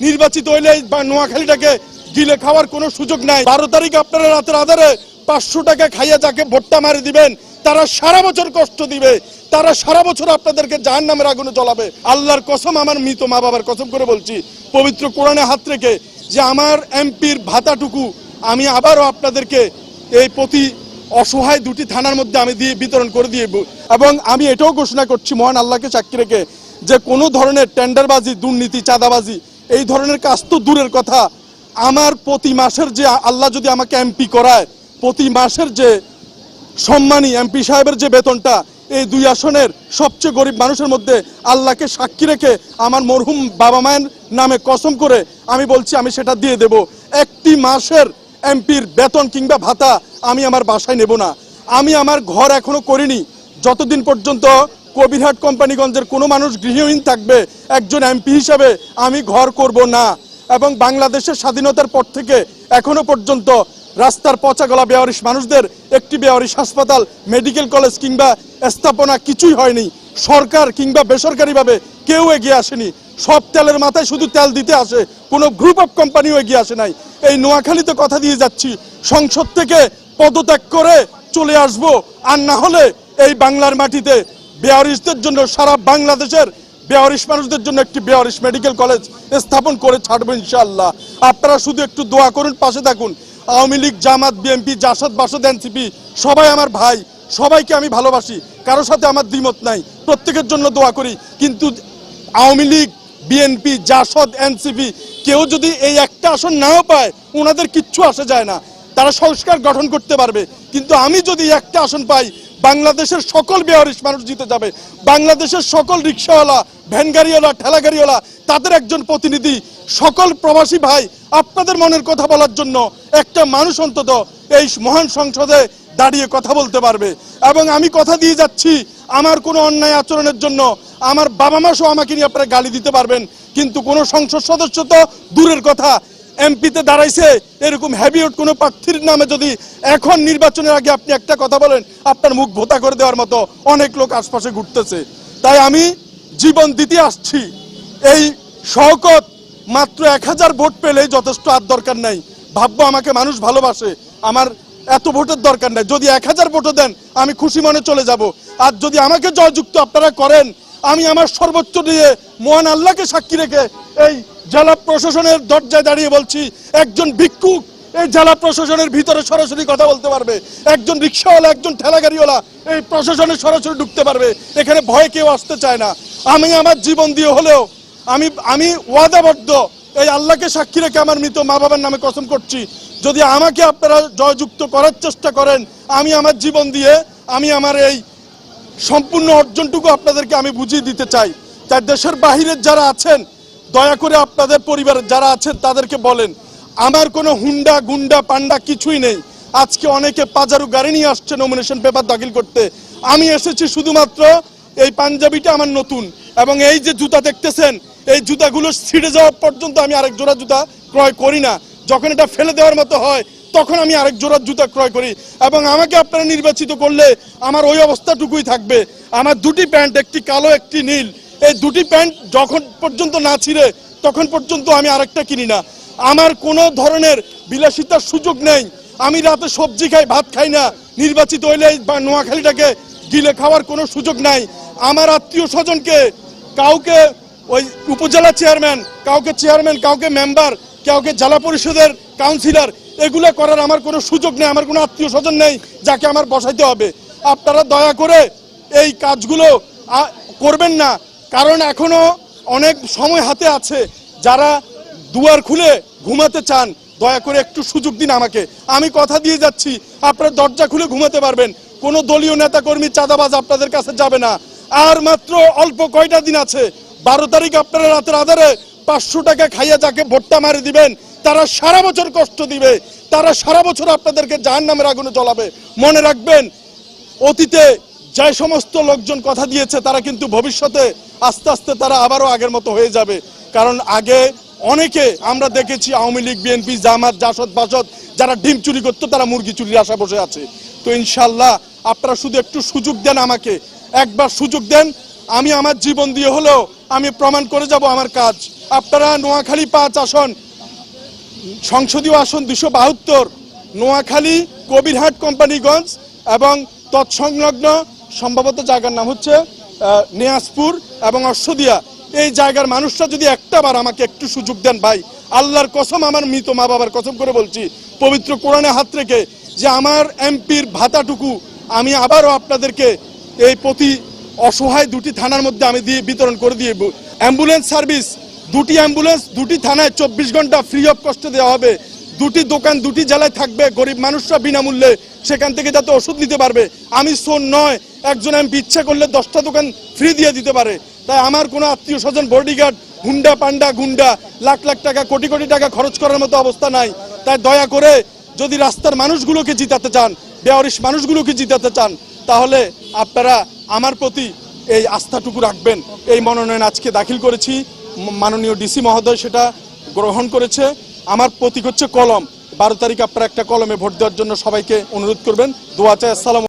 নির্বাচিত হইলে বা নোয়াখালীটাকে গিলে খাওয়ার কোনো সুযোগ নাই। বারো তারিখ আপনারা রাতের আধারে পাঁচশো টাকা খাইয়া যাকে ভোটটা মারি দিবেন, তারা সারা বছর কষ্ট দিবে। তারা সারা বছর আপনাদেরকে জাহান নামের আগুনে জ্বলাবে। আল্লাহর কসম, আমার মৃত মা বাবার কসম করে বলছি, পবিত্র কোরআনে হাত রেখে যে আমার এমপির ভাতাটুকু আমি আবারও আপনাদেরকে এই প্রতি অসহায় দুটি থানার মধ্যে আমি দিয়ে বিতরণ করে দিয়ে এবং আমি এটাও ঘোষণা করছি, মহান আল্লাহকে সাক্ষী রেখে যে কোনো ধরনের টেন্ডারবাজি, দুর্নীতি, চাঁদাবাজি এই ধরনের কাজ তো দূরের কথা। আমার প্রতি মাসের যে আল্লাহ যদি আমাকে এমপি করায়, প্রতি মাসের যে সম্মানী এমপি সাহেবের যে বেতনটা, এই দুই আসনের সবচেয়ে গরিব মানুষের মধ্যে আল্লাহকে সাক্ষী রেখে আমার মরহুম বাবা মায়ের নামে কসম করে আমি বলছি, আমি সেটা দিয়ে দেব। একটি মাসের এমপির বেতন কিংবা ভাতা আমি আমার বাসায় নেব না। আমি আমার ঘর এখনও করিনি। যতদিন পর্যন্ত কবিরহাট কোম্পানিগঞ্জের কোনো মানুষ গৃহহীন থাকবে, একজন এমপি হিসাবে আমি ঘর করব না। এবং বাংলাদেশের স্বাধীনতার পর থেকে এখনও পর্যন্ত রাস্তার পচা গলা বেয়ারিশ মানুষদের একটি বেয়ারিশ হাসপাতাল, মেডিকেল কলেজ কিংবা স্থাপনা কিছুই হয়নি। সরকার কিংবা বেসরকারিভাবে কেউ এগিয়ে আসেনি। সব তেলের মাথায় শুধু তেল দিতে আসে, কোনো গ্রুপ অফ কোম্পানিও এগিয়ে আসে নাই। এই নোয়াখালীতে কথা দিয়ে যাচ্ছি। সংসদ থেকে পদত্যাগ করে চলে আসব। আর না হলে এই বাংলার মাটিতে বেয়ারিশদের জন্য সারা বাংলাদেশের বেয়ারিশ মানুষদের জন্য একটি বেয়ারিশ মেডিকেল কলেজ স্থাপন করে ছাড়বো ইনশাআল্লাহ। আপনারা শুধু একটু দোয়া করুন, পাশে থাকুন। Awami League, Jamaat, BNP, Jasad, Basad, NCP, সবাই আমার ভাই, সবাইকে আমি ভালোবাসি। কারোর সাথে আমার দ্বিমত নাই। প্রত্যেকের জন্য দোয়া করি। কিন্তু আওয়ামী লীগ, বিএনপি, জাসদ, এনসিপি, কেউ যদি এই একটা আসন নাও পায়, ওনাদের কিচ্ছু আসে যায় না। তারা সংস্কার গঠন করতে পারবে। কিন্তু আমি যদি একটা আসন পাই বাংলাদেশের সকল বেয়ারিশ মানুষ জিতে যাবে। বাংলাদেশের সকল রিক্সাওয়ালা ভ্যান গাড়িওয়ালা তাদের একজন প্রতিনিধি, সকল প্রবাসী ভাই, আপনাদের মনের কথা বলার জন্য একটা মানুষ অন্তত এই মহান সংসদে দাঁড়িয়ে কথা বলতে পারবে। এবং আমি কথা দিয়ে যাচ্ছি আমার কোনো অন্যায় আচরণের জন্য। আমার বাবা মা সহ আমাকে নিয়ে আপনারা গালি দিতে পারবেন, কিন্তু কোনো সংসদ সদস্য তো দূরের কথা। এমপিতে দাঁড়াইছে, এরকম হ্যাবিউট কোনো প্রার্থীর নামে যদি এখন নির্বাচনের আগে আপনি একটা কথা বলেন, আপনার মুখ ভোতা করে দেওয়ার মতো অনেক লোক আশপাশে ঘুরতেছে। তাই আমি জীবন দিতে আসছি। এই শওকত মাত্র এক হাজার ভোট পেলেই যথেষ্ট আর দরকার নাই। ভাববো আমাকে মানুষ ভালোবাসে, আমার এত ভোটের দরকার নাই। যদি এক হাজার ভোটও দেন, আমি খুশি মনে চলে যাব। আর যদি আমাকে জয়যুক্ত আপনারা করেন আমি আমার সর্বোচ্চ দিয়ে মহান আল্লাহকে সাক্ষী রেখে এই জেলা প্রশাসনের দরজায় দাঁড়িয়ে বলছি, একজন ভিক্ষুক এই জেলা প্রশাসনের ভিতরে সরাসরি কথা বলতে পারবে। একজন রিক্সাওয়ালা, একজন ঠেলাগাড়িওয়ালা এই প্রশাসনে সরাসরি ঢুকতে পারবে। এখানে ভয় কেউ আসতে চায় না। আমি আমার জীবন দিয়ে হলেও আমি আমি ওয়াদাবদ্ধ এই আল্লাহকে সাক্ষী রেখে আমার মৃত মা বাবার নামে কসম করছি। যদি আমাকে আপনারা জয়যুক্ত করার চেষ্টা করেন, আমি আমার জীবন দিয়ে, আমি আমার এই সম্পূর্ণ অর্জনটুকু আপনাদেরকে আমি বুঝিয়ে দিতে চাই। তাই দেশের বাহিরের যারা আছেন, দয়া করে আপনাদের পরিবারের যারা আছেন, তাদেরকে বলেন, আমার কোনো হুন্ডা, গুন্ডা, পান্ডা কিছুই নেই। আজকে অনেকে পাজারু গাড়ি নিয়ে আসছে নমিনেশন পেপার দাখিল করতে। আমি এসেছি শুধুমাত্র এই পাঞ্জাবিটা আমার নতুন এবং এই যে জুতা দেখতেছেন, এই জুতাগুলো ছিঁড়ে যাওয়া পর্যন্ত আমি আরেক জোড়া জুতা ক্রয় করি না। যখন এটা ফেলে দেওয়ার মতো হয় তখন আমি আরেক জোড়া জুতা ক্রয় করি এবং আমাকে আপনারা নির্বাচিত করলে আমার ওই অবস্থাটুকুই থাকবে। আমার দুটি প্যান্ট, একটি কালো, একটি নীল। এই দুটি প্যান্ট যখন পর্যন্ত না ছিঁড়ে, তখন পর্যন্ত আমি আরেকটা কিনি না। আমার কোনো ধরনের বিলাসিতার সুযোগ নেই। আমি রাতে সবজি খাই, ভাত খাই না। নির্বাচিত হইলে বা নোয়াখালীটাকে গিলে খাওয়ার কোনো সুযোগ নাই। আমার আত্মীয় স্বজনকে, কাউকে ওই উপজেলা চেয়ারম্যান কাউকে চেয়ারম্যান কাউকে মেম্বার কাউকে জেলা পরিষদের কাউন্সিলর এগুলো করার আমার কোনো সুযোগ নেই, আমার কোনো আত্মীয় স্বজন নেই যাকে আমার বসাইতে হবে। আপনারা দয়া করে এই কাজগুলো করবেন না, কারণ এখনও অনেক সময় হাতে আছে। যারা দুয়ার খুলে ঘুমাতে চান, দয়া করে একটু সুযোগ দিন আমাকে। আমি কথা দিয়ে যাচ্ছি, আপনারা দরজা খুলে ঘুমাতে পারবেন। কোনো দলীয় নেতা কর্মী চাঁদাবাজ আপনাদের কাছে যাবে না। আর মাত্র অল্প কয়টা দিন আছে, বারো তারিখ আপনারা রাতের আধারে পাঁচশো টাকা খাইয়া যাকে ভোটটা মারি দিবেন তারা সারা বছর কষ্ট দিবে, তারা সারা বছর আপনাদেরকে জাহান নামের আগুনে জ্বলাবে। মনে রাখবেন, অতীতে যে সমস্ত লোকজন কথা দিয়েছে, তারা কিন্তু ভবিষ্যতে আস্তে আস্তে তারা আবারও আগের মতো হয়ে যাবে। কারণ আগে অনেকে আমরা দেখেছি, আওয়ামী লীগ, বিএনপি, জামাত, জাসদ, বাসদ, যারা ডিম চুরি করতো, তারা মুরগি চুরির আশা বসে আছে। তো ইনশাল্লাহ আপনারা শুধু একটু সুযোগ দেন আমাকে। একবার সুযোগ দেন, আমি আমার জীবন দিয়ে হলেও আমি প্রমাণ করে যাব আমার কাজ। আপনারা নোয়াখালী পাঁচ আসন সংসদীয় আসন দুশো বাহাত্তর, নোয়াখালী, কবিরহাট, কোম্পানিগঞ্জ এবং তৎসংলগ্ন সম্ভবত জায়গার নাম হচ্ছে নিয়াজপুর এবং অশ্বদিয়া। এই জায়গার মানুষরা যদি একটা বার আমাকে একটু সুযোগ দেন ভাই, আল্লাহর কসম আমার মৃত মা বাবার কসম করে বলছি, পবিত্র কোরআনে হাত রেখে যে আমার এমপির ভাতাটুকু আমি আবারও আপনাদেরকে এই প্রতি অসহায় দুটি থানার মধ্যে আমি দিয়ে বিতরণ করে দিয়ে অ্যাম্বুলেন্স সার্ভিস দুটি অ্যাম্বুলেন্স, দুটি থানায় চব্বিশ ঘণ্টা ফ্রি অফ কষ্ট দেওয়া হবে। দুটি দোকান, দুটি জেলায় থাকবে গরিব মানুষরা বিনামূল্যে। সেখান থেকে যাতে ওষুধ নিতে পারবে। আমি শোন নয়, একজন এমপি, ইচ্ছা করলে দশটা দোকান ফ্রি দিয়ে দিতে পারে। তাই আমার কোনো আত্মীয় স্বজন বডিগার্ড হুন্ডা, পান্ডা, গুন্ডা, লাখ লাখ টাকা, কোটি কোটি টাকা খরচ করার মতো অবস্থা নাই। তাই দয়া করে যদি রাস্তার মানুষগুলোকে জিতাতে চান, বেয়ারিশ মানুষগুলোকে জিতাতে চান, তাহলে আপনারা আমার প্রতি এই আস্থাটুকু রাখবেন। এই মনোনয়ন আজকে দাখিল করেছি। মাননীয় ডিসি মহোদয় সেটা গ্রহণ করেছে। আমার প্রতীক হচ্ছে কলম। বারো তারিখ আপনারা একটা কলমে ভোট দেওয়ার জন্য সবাইকে অনুরোধ করবেন। দোয়া চাই। আসসালাম